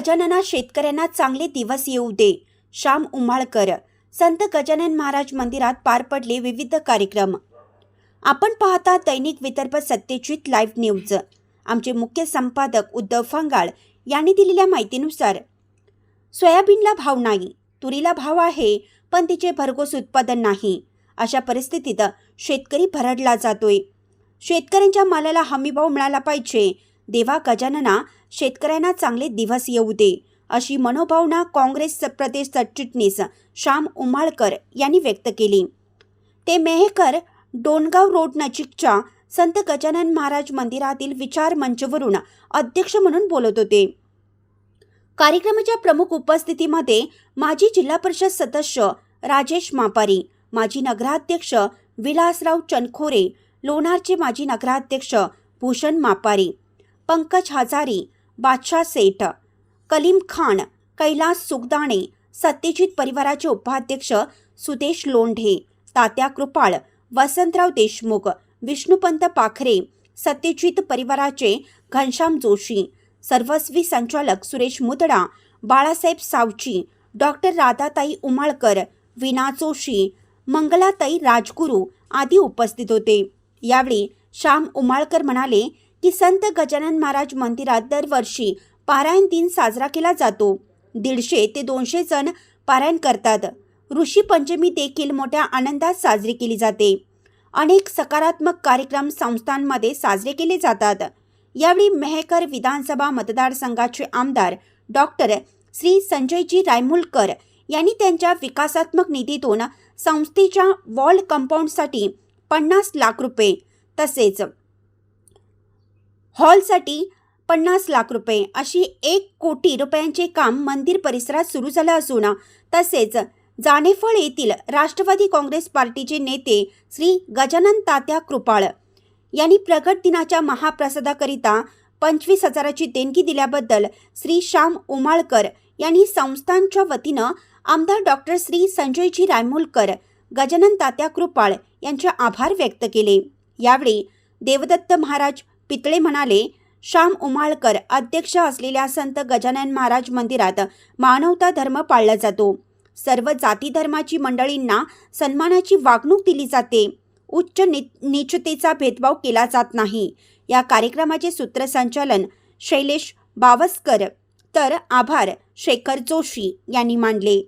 गजानना शेतकऱ्यांना चांगले दिवस येऊ दे. श्याम उम्हाळकर संत गजानन महाराज मंदिरात पार पडले विविध कार्यक्रम. आपण पाहता दैनिक विदर्भ सत्यजित लाईव्ह न्यूज. आमचे मुख्य संपादक उद्धव फंगाळ यांनी दिलेल्या माहितीनुसार सोयाबीनला भाव नाही तुरीला भाव आहे पण तिचे भरघोस उत्पादन नाही. अशा परिस्थितीत शेतकरी भरडला जातोय. शेतकऱ्यांच्या मालाला हमीभाव मिळाला पाहिजे देवा गजानना शेतकऱ्यांना चांगले दिवस येऊ दे अशी मनोभावना काँग्रेस प्रदेश सरचिटणीस श्याम उमाळकर यांनी व्यक्त केली. ते मेहकर डोणगाव रोड नजीकच्या संत गजानन महाराज मंदिरातील विचार मंचवरून अध्यक्ष म्हणून बोलत होते. कार्यक्रमाच्या प्रमुख उपस्थितीमध्ये माजी जिल्हा परिषद सदस्य राजेश मापारी माजी नगराध्यक्ष विलासराव चनखोरे लोणारचे माजी नगराध्यक्ष भूषण मापारी पंकज हजारी बादशाह सेठ कलीम खान कैलास सुगदाणे सत्यजित परिवाराचे उपाध्यक्ष सुदेश लोंढे तात्या कृपाळ वसंतराव देशमुख विष्णुपंत पाखरे सत्यजित परिवाराचे घनश्याम जोशी सर्वस्वी संचालक सुरेश मुदडा बाळासाहेब सावची डॉक्टर राधाताई उमाळकर विना जोशी मंगलाताई राजगुरू आदी उपस्थित होते. यावेळी श्याम उमाळकर म्हणाले की संत गजानन महाराज मंदिरात दरवर्षी पारायण दिन साजरा केला जातो. दीडशे ते दोनशे जण पारायण करतात. ऋषी पंचमी देखील मोठ्या आनंदात साजरी केली जाते. अनेक सकारात्मक कार्यक्रम संस्थांमध्ये साजरे केले जातात. यावेळी मेहकर विधानसभा मतदारसंघाचे आमदार डॉक्टर श्री संजयजी रायमुलकर यांनी त्यांच्या विकासात्मक निधीतून संस्थेच्या वॉल कंपाऊंडसाठी पन्नास लाख रुपये तसेच हॉलसाठी पन्नास लाख रुपये. अशी एक कोटी रुपयांचे काम मंदिर परिसरात सुरू झालं असून तसेच जानेफळ येथील राष्ट्रवादी काँग्रेस पार्टीचे नेते श्री गजानन तात्या कृपाळ यांनी प्रगट दिनाच्या महाप्रसादाकरिता पंचवीस हजाराची देणगी दिल्याबद्दल श्री श्याम उमाळकर यांनी संस्थांच्या वतीनं आमदार डॉक्टर श्री संजयजी रायमुलकर गजानन तात्या कृपाळ यांचे आभार व्यक्त केले. यावेळी देवदत्त महाराज पितळे म्हणाले श्याम उमाळकर अध्यक्ष असलेल्या संत गजानन महाराज मंदिरात मानवता धर्म पाळला जातो. सर्व जाती धर्माची मंडळींना सन्मानाची वागणूक दिली जाते. उच्च नि नीचतेचा भेदभाव केला जात नाही. या कार्यक्रमाचे सूत्रसंचालन शैलेश बावस्कर तर आभार शेखर जोशी यांनी मानले.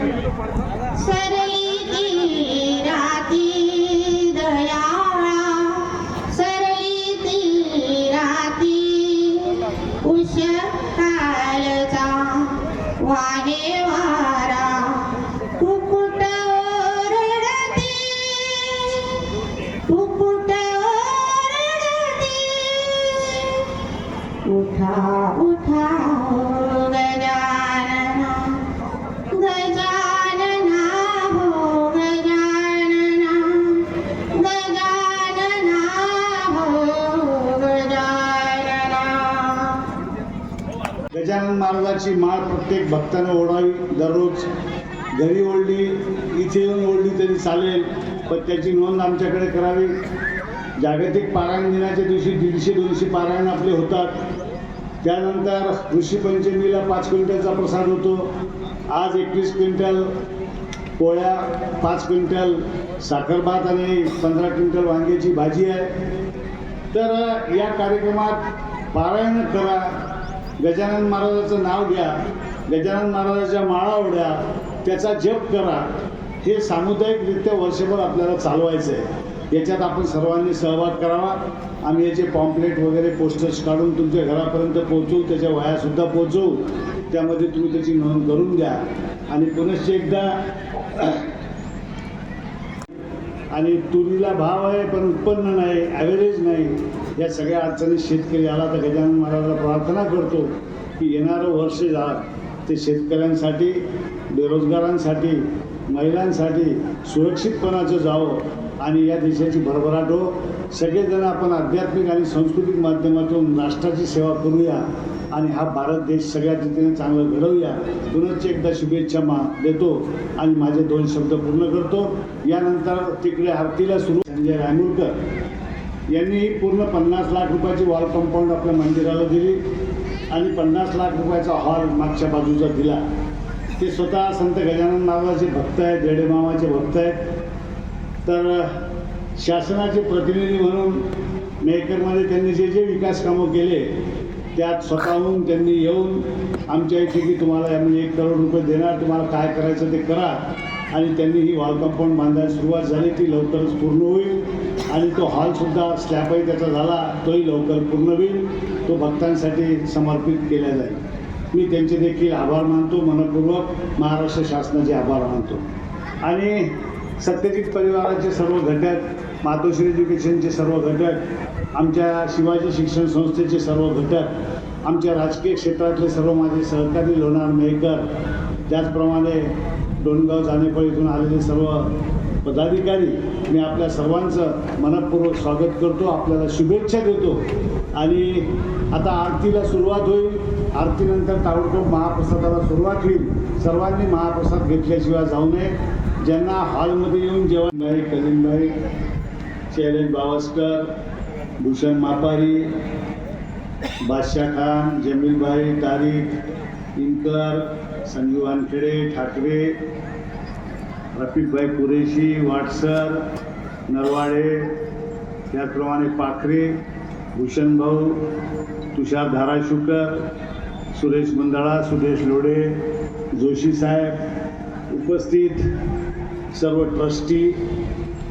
गजानना गजानन महाराजाची माळ प्रत्येक भक्तानं ओढावी. दररोज घरी ओढली इथे येऊन ओढली तरी चालेल पण त्याची नोंद आमच्याकडे करावी. जागतिक पारायण दिनाच्या दिवशी दीडशे दोनशे पारायण आपले होतात. त्यानंतर ऋषीपंचमीला पाच क्विंटलचा प्रसाद होतो. आज एकवीस क्विंटल पोळ्या पाच क्विंटल साखरभात आणि पंधरा क्विंटल वांग्याची भाजी आहे. तर या कार्यक्रमात पारायण करा गजानन महाराजाचं नाव घ्या गजानन महाराजाच्या माळा ओढ्या त्याचा जप करा. हे सामुदायिकरित्या वर्षभर आपल्याला चालवायचं आहे याच्यात आपण सर्वांनी सहभाग करावा. आम्ही याचे पॉम्पलेट वगैरे पोस्टर्स काढून तुमच्या घरापर्यंत पोहोचवू त्याच्या वह्यासुद्धा पोहोचवू त्यामध्ये तुम्ही त्याची नोंद करून घ्या. आणि पुनश्च एकदा आणि तुरीला भाव आहे पण उत्पन्न नाही ॲव्हरेज नाही. या सगळ्या अडचणी शेतकरी आला तर गजानन महाराजाला प्रार्थना करतो की येणारं वर्ष जा. ते शेतकऱ्यांसाठी बेरोजगारांसाठी महिलांसाठी सुरक्षितपणाचं जावं आणि या देशाची भरभराट हो. सगळेजण आपण आध्यात्मिक आणि सांस्कृतिक माध्यमातून राष्ट्राची सेवा करूया आणि हा भारत देश सगळ्या रीतीने चांगलं घडवूया. पुनश्च एकदा शुभेच्छा मा देतो आणि माझे दोन शब्द पूर्ण करतो. यानंतर तिकडे हत्तीला सुरू. संजय रायमुरकर यांनी पूर्ण पन्नास लाख रुपयाची वॉल कंपाऊंड आपल्या मंदिराला दिली आणि पन्नास लाख रुपयाचा हॉल मागच्या बाजूचा दिला. ते स्वतः संत गजानन महाराजाचे भक्त आहेत देडेमामाचे भक्त आहेत. तर शासनाचे प्रतिनिधी म्हणून मेहकरमध्ये त्यांनी जे जे विकास कामं केले त्यात स्वतःहून त्यांनी येऊन आमच्या इथे की तुम्हाला आम्ही एक करोड रुपये देणार तुम्हाला काय करायचं ते करा. आणि त्यांनी ही वॉल कंपाऊंड बांधायला सुरुवात झाली ती लवकरच पूर्ण होईल. आणि तो हॉलसुद्धा स्लॅबही त्याचा झाला. तोही लवकर पूर्ण होईल. तो भक्तांसाठी समर्पित केला जाईल. मी त्यांचे देखील आभार मानतो मनपूर्वक महाराष्ट्र शासनाचे आभार मानतो. आणि सत्यजित परिवाराचे सर्व घटक मातोश्री एज्युकेशनचे सर्व घटक आमच्या शिवाजी शिक्षण संस्थेचे सर्व घटक आमच्या राजकीय क्षेत्रातले सर्व माझे सहकारी लोणार मेहकर त्याचप्रमाणे डोणगाव जानेपळीतून आलेले सर्व पदाधिकारी मी आपल्या सर्वांचं मनपूर्वक स्वागत करतो आपल्याला शुभेच्छा देतो. आणि आता आरतीला सुरुवात होईल. आरतीनंतर ताबडतोब महाप्रसादाला सुरुवात होईल. सर्वांनी महाप्रसाद घेतल्याशिवाय जाऊ नये. ज्यांना हॉलमध्ये येऊन जेवण भारी कलीन भाई शैलेश बावस्कर भूषण मापारी बादशाह खान जमीलभाई तारीख इनकर संजू वानखेडे ठाकरे रफिकभाई कुरेशी वाटसर नरवाडे त्याचप्रमाणे पाखरे भूषणभाऊ तुषार धाराशुकर सुरेश मंदळा सुरेश लोडे जोशी साहेब उपस्थित सर्व ट्रस्टी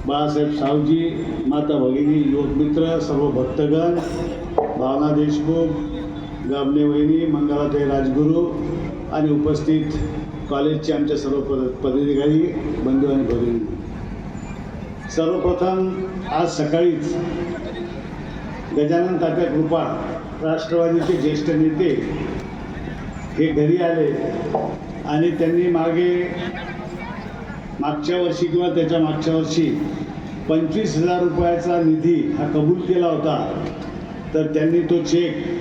बाळासाहेब सावजी माता भगिनी युवक मित्र सर्व भक्तगण भावना देशमुख गाबणे वहिनी मंगलाताई राजगुरू आणि उपस्थित कॉलेजचे आमच्या सर्व पद पदाधिकारी बंधू आणि भगिनी. सर्वप्रथम आज सकाळीच गजानन तात्या कृपा राष्ट्रवादीचे ज्येष्ठ नेते हे घरी आले आणि त्यांनी मागे मागच्या वर्षी किंवा त्याच्या मागच्या वर्षी पंचवीस हजार रुपयाचा निधी हा कबूल केला होता. तर त्यांनी तो चेक